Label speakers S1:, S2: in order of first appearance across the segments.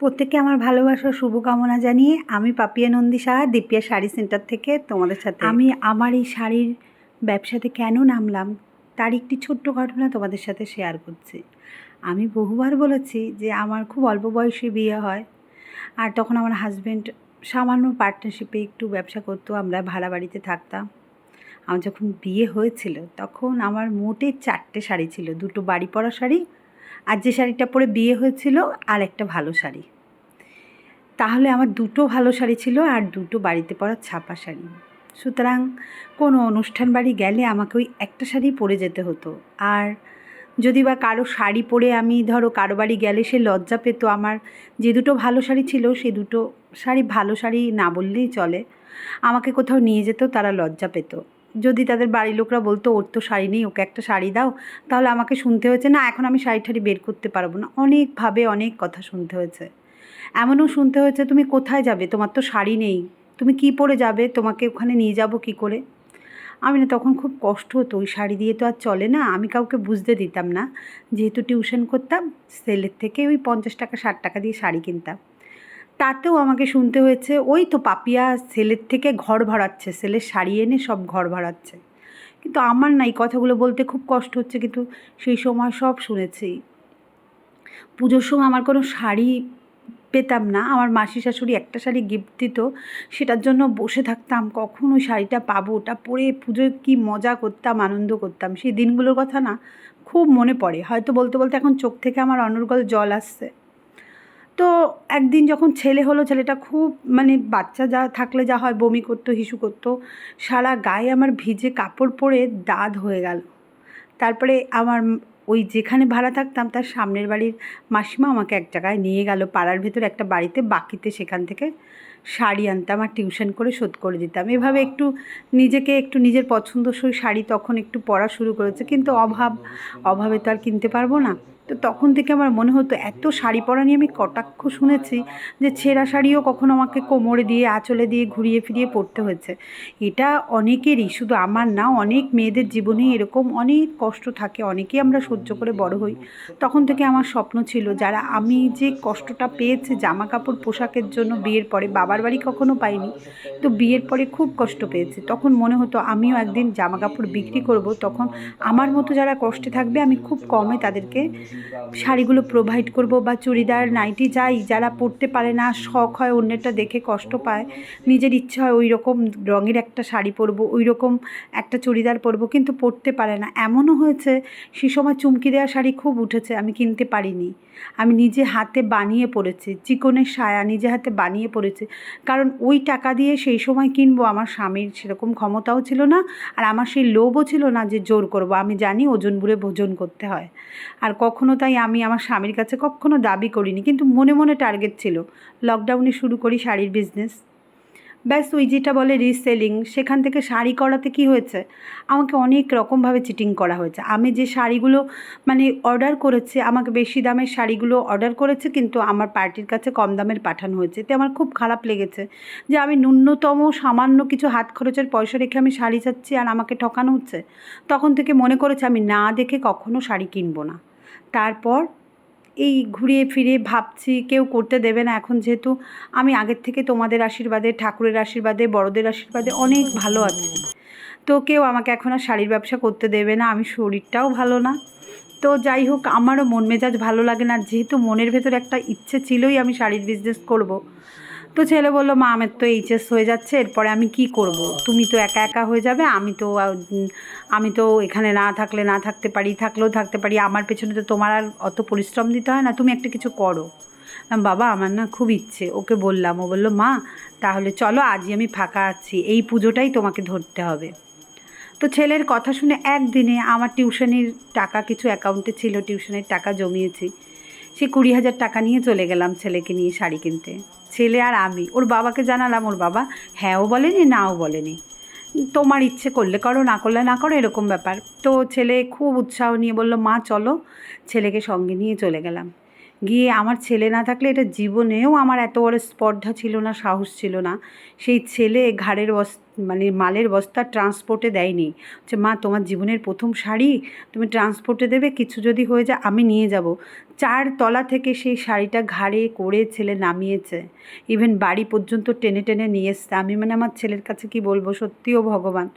S1: প্রত্যেককে আমার ভালোবাসা, শুভকামনা জানিয়ে আমি পাপিয়া নন্দী সাহা দীপিয়া শাড়ি সেন্টার থেকে তোমাদের সাথে। আমি আমার এই শাড়ির ব্যবসাতে কেন নামলাম, তার একটি ছোট্ট ঘটনা তোমাদের সাথে শেয়ার করছি। আমি বহুবার বলেছি যে আমার খুব অল্প বয়সে বিয়ে হয়, আর তখন আমার হাজব্যান্ড সামান্য পার্টনারশিপে একটু ব্যবসা করতো, আমরা ভাড়া বাড়িতে থাকতাম। আমার যখন বিয়ে হয়েছিল, তখন আমার মোটে চারটে শাড়ি ছিল, দুটো বাড়ি পরা শাড়ি আর যে শাড়িটা পরে বিয়ে হয়েছিল, আর একটা ভালো শাড়ি। তাহলে আমার দুটো ভালো শাড়ি ছিল আর দুটো বাড়িতে পরা ছাপা শাড়ি। সুতরাং কোনো অনুষ্ঠান বাড়ি গেলে আমাকে ওই একটা শাড়ি পরে যেতে হতো। আর যদি বা কারও শাড়ি পরে আমি ধরো কারও বাড়ি গেলে সে লজ্জা পেতো আমার যে দুটো ভালো শাড়ি ছিল, সে দুটো শাড়ি ভালো শাড়ি না বললেই চলে। আমাকে কোথাও নিয়ে যেত, তারা লজ্জা পেতো। যদি তাদের বাড়ির লোকরা বলতো, ওর তো শাড়ি নেই, ওকে একটা শাড়ি দাও। তাহলে আমাকে শুনতে হয়েছে, না, এখন আমি শাড়ি ঠাড়ি বের করতে পারব না। অনেকভাবে অনেক কথা শুনতে হয়েছে। এমনও শুনতে হয়েছে, তুমি কোথায় যাবে? তোমার তো শাড়ি নেই। তুমি কি পরে যাবে? তোমাকে ওখানে নিয়ে যাব কি করে? আমি না, তখন খুব কষ্ট হতো, ওই শাড়ি দিয়ে তো আর চলে না। আমি কাউকে বুঝতে দিতাম না। যেহেতু টিউশন করতাম, সেলের থেকে ওই পঞ্চাশ টাকা, ষাট টাকা দিয়ে শাড়ি কিনতাম। তাতেও আমাকে শুনতে হয়েছে, ওই তো পাপিয়া সেলের থেকে ঘর ভাড়াচ্ছে সেলের শাড়ি এনে সব ঘর ভাড়াচ্ছে। কিন্তু আমার না এই কথাগুলো বলতে খুব কষ্ট হচ্ছে, কিন্তু সেই সময় সব শুনেছি। পুজোর সময় আমার কোনো শাড়ি পেতাম না, আমার মাসি শাশুড়ি একটা শাড়ি গিফট দিত, সেটার জন্য বসে থাকতাম, কখন ওই শাড়িটা পাবো? ওটা পরে পুজোয় কী মজা করতাম, আনন্দ করতাম, সেই দিনগুলোর কথা না খুব মনে পড়ে। হয়তো বলতে বলতে এখন চোখ থেকে আমার অনর্গল জল আসছে। তো একদিন যখন ছেলে হলো ছেলেটা খুব মানে বাচ্চা যা থাকলে যা হয় বমি করতো হিসু করতো সারা গায়ে আমার ভিজে কাপড় পরে দাঁত হয়ে গেল। তারপরে আমার ওই যেখানে ভাড়া থাকতাম তার সামনের বাড়ির মাসিমা আমাকে এক জায়গায় নিয়ে গেল। পাড়ার ভেতর একটা বাড়িতে বাকিতে সেখান থেকে শাড়ি আনতাম আর টিউশন করে শোধ করে দিতাম। এভাবে একটু নিজেকে একটু নিজের পছন্দসই শাড়ি তখন একটু পরা শুরু করেছে কিন্তু অভাব অভাবে তো আর কিনতে পারব না। তো তখন থেকে আমার মনে হতো, এত শাড়ি পরা নিয়ে আমি কটাক্ষ শুনেছি যে ছেঁড়া শাড়িও কখনো আমাকে কোমরে দিয়ে, আঁচলে দিয়ে ঘুরিয়ে ফিরিয়ে পড়তে হয়েছে। এটা অনেকেরই, শুধু আমার না, অনেক মেয়েদের জীবনে এরকম অনেক কষ্ট থাকে, অনেকেই আমরা সহ্য করে বড় হই। তখন থেকে আমার স্বপ্ন ছিল যারা আমি যে কষ্টটা পেয়েছি জামা কাপড় পোশাকের জন্য বিয়ের পরে, বাবার বাড়ি কখনো পাইনি, তো বিয়ের পরে খুব কষ্ট পেয়েছি। তখন মনে হতো আমিও একদিন জামা কাপড় বিক্রি করব, তখন আমার মতো যারা কষ্টে থাকবে, আমি খুব কমে তাদেরকে শাড়িগুলো প্রোভাইড করব বা চুড়িদার নাইটি যাই, যারা পরতে পারে না, শখ হয়, অন্যেরটা দেখে কষ্ট পায়, নিজের ইচ্ছে হয় ওই রকম রঙের একটা শাড়ি পরবো ওই রকম একটা চুড়িদার পরবো, কিন্তু পরতে পারে না। এমনও হয়েছে, সে সময় চুমকি দেওয়া শাড়ি খুব উঠেছে, আমি কিনতে পারিনি। আমি নিজে হাতে বানিয়ে পরেছি, চিকনের সায়া নিজে হাতে বানিয়ে পরেছি, কারণ ওই টাকা দিয়ে সেই সময় কিনবো, আমার স্বামীর সেরকম ক্ষমতাও ছিল না, আর আমার সেই লোভও ছিল না যে জোর করব, আমি জানি ওজন বুড়ে ভোজন করতে হয়। আর কখনো তাই আমি আমার স্বামীর কাছে কখনো দাবি করিনি, কিন্তু মনে মনে টার্গেট ছিল। লকডাউনে শুরু করি শাড়ির বিজনেস ব্যাস ওই যেটা বলে রিসেলিং সেখান থেকে শাড়ি করাতে কি হয়েছে? আমাকে অনেক রকমভাবে চিটিং করা হয়েছে। আমি যে শাড়িগুলো মানে অর্ডার করেছে, আমাকে বেশি দামের শাড়িগুলো অর্ডার করেছে, কিন্তু আমার পার্টির কাছে কম দামের পাঠানো হয়েছে। এতে আমার খুব খারাপ লেগেছে যে আমি ন্যূনতম সামান্য কিছু হাত খরচের পয়সা রেখে আমি শাড়ি চাচ্ছি আর আমাকে ঠকানো হচ্ছে। তখন থেকে মনে করেছে আমি না দেখে কখনো শাড়ি কিনবো না। তারপর এই ঘুরিয়ে ফিরে ভাবছি কেউ করতে দেবে না। এখন যেহেতু আমি আগের থেকে তোমাদের আশীর্বাদে, ঠাকুরের আশীর্বাদে, বড়দের আশীর্বাদে অনেক ভালো আছি। তো কেউ আমাকে এখন আর শাড়ির ব্যবসা করতে দেবে না। আমি শরীরটাও ভালো না। তো যাই হোক, আমারও মন মেজাজ ভালো লাগে না। যেহেতু মনের ভেতর একটা ইচ্ছে ছিলই আমি শাড়ির বিজনেস করব। তো ছেলে বলল, মা, আমার তো এইচএস হয়ে যাচ্ছে, এরপরে আমি কি করব। তুমি তো একা একা হয়ে যাবে, আমি তো আমি তো এখানে না থাকলে না থাকতে পারি, থাকলেও থাকতে পারি, আমার পেছনে তো তোমার আর অত পরিশ্রম দিতে হয় না, তুমি একটা কিছু করো। বাবা, আমার না খুব ইচ্ছে। ওকে বললাম, ও বলল, মা, তাহলে চলো, আজই আমি ফাঁকা আছি, এই পুজোটাই তোমাকে ধরতে হবে। তো ছেলের কথা শুনে একদিনে আমার টিউশনির টাকা, কিছু অ্যাকাউন্টে ছিল, টিউশনের টাকা জমিয়েছি, সে কুড়ি হাজার টাকা নিয়ে চলে গেলাম ছেলেকে নিয়ে শাড়ি কিনতে। ছেলে আর আমি। ওর বাবাকে জানালাম, ওর বাবা হ্যাঁও বলেনি নাও বলেনি। তোমার ইচ্ছে করলে করো, না করলে না করো, এরকম ব্যাপার। তো ছেলে খুব উৎসাহ নিয়ে বলল, মা, চলো, ছেলেকে সঙ্গে নিয়ে চলে গেলাম। গিয়ে আমার ছেলে না থাকলে এটা জীবনেও আমার এত বড় স্পর্ধা ছিল না, সাহস ছিল না। সেই ছেলে ঘাড়ের বস মানে মালের বস্তা ট্রান্সপোর্টে দেয়নি। যে মা, তোমার জীবনের প্রথম শাড়ি তুমি ট্রান্সপোর্টে দেবে, কিছু যদি হয়ে যায় আমি নিয়ে যাব। চার তলা থেকে সেই শাড়িটা ঘাড়ে করে ছেলে নামিয়েছে। ইভেন বাড়ি পর্যন্ত টেনে টেনে নিয়ে এসছে। আমি মানে আমার ছেলের কাছে কি বলব, সত্যিও ভগবান।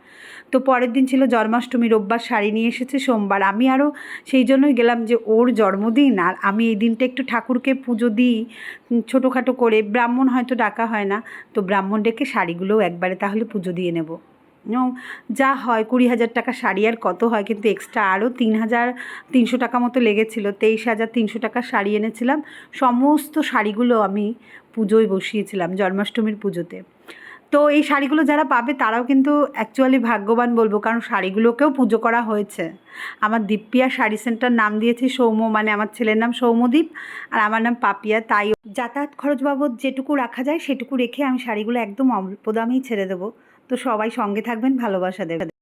S1: তো পরের দিন ছিল জন্মাষ্টমী, রোববার শাড়ি নিয়ে এসেছে, সোমবার আমি আরও সেই জন্যই গেলাম যে ওর জন্মদিন, আর আমি এই দিনটা একটু ঠাকুরকে পুজো দিই ছোটোখাটো করে। ব্রাহ্মণ হয়তো ডাকা হয় না, তো ব্রাহ্মণ ডেকে শাড়িগুলোও একবারে তাহলে পুজো দিয়ে নেব। এবং যা হয়, কুড়ি হাজার টাকা শাড়ি, আর কত হয় কিন্তু এক্সট্রা আরও তিন হাজার তিনশো টাকা মতো লেগেছিলো। তেইশ হাজার তিনশো টাকা শাড়ি এনেছিলাম। সমস্ত শাড়িগুলো আমি পুজোয় বসিয়েছিলাম, জন্মাষ্টমীর পুজোতে। তো এই শাড়িগুলো যারা পাবে, তারাও কিন্তু অ্যাকচুয়ালি ভাগ্যবান বলব, কারণ শাড়িগুলোকেও পুজো করা হয়েছে। আমার দীপ্পিয়া শাড়ি সেন্টার নাম দিয়েছি সৌম্য মানে আমার ছেলের নাম সৌম্যদীপ, আর আমার নাম পাপিয়া। তাই যাতায়াত খরচ বাবদ যেটুকু রাখা যায়, সেটুকু রেখে আমি শাড়িগুলো একদম অল্প দামেই ছেড়ে দেবো। তো সবাই সঙ্গে থাকবেন ভালোবাসা দেবেন।